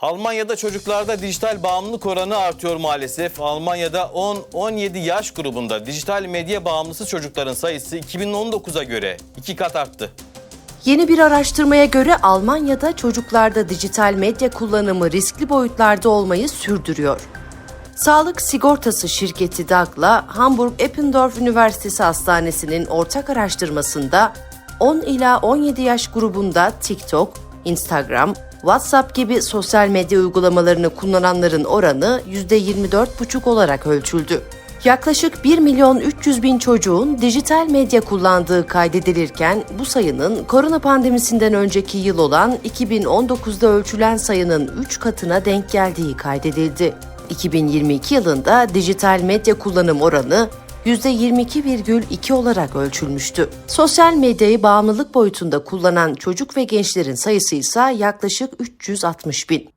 Almanya'da çocuklarda dijital bağımlılık oranı artıyor maalesef. Almanya'da 10-17 yaş grubunda dijital medya bağımlısı çocukların sayısı 2019'a göre iki kat arttı. Yeni bir araştırmaya göre Almanya'da çocuklarda dijital medya kullanımı riskli boyutlarda olmayı sürdürüyor. Sağlık sigortası şirketi DAG'la Hamburg Eppendorf Üniversitesi Hastanesi'nin ortak araştırmasında 10 ila 17 yaş grubunda TikTok, Instagram, WhatsApp gibi sosyal medya uygulamalarını kullananların oranı %24,5 olarak ölçüldü. Yaklaşık 1 milyon 300 bin çocuğun dijital medya kullandığı kaydedilirken bu sayının korona pandemisinden önceki yıl olan 2019'da ölçülen sayının 3 katına denk geldiği kaydedildi. 2022 yılında dijital medya kullanım oranı %22,2 olarak ölçülmüştü. Sosyal medyayı bağımlılık boyutunda kullanan çocuk ve gençlerin sayısı ise yaklaşık 360 bin.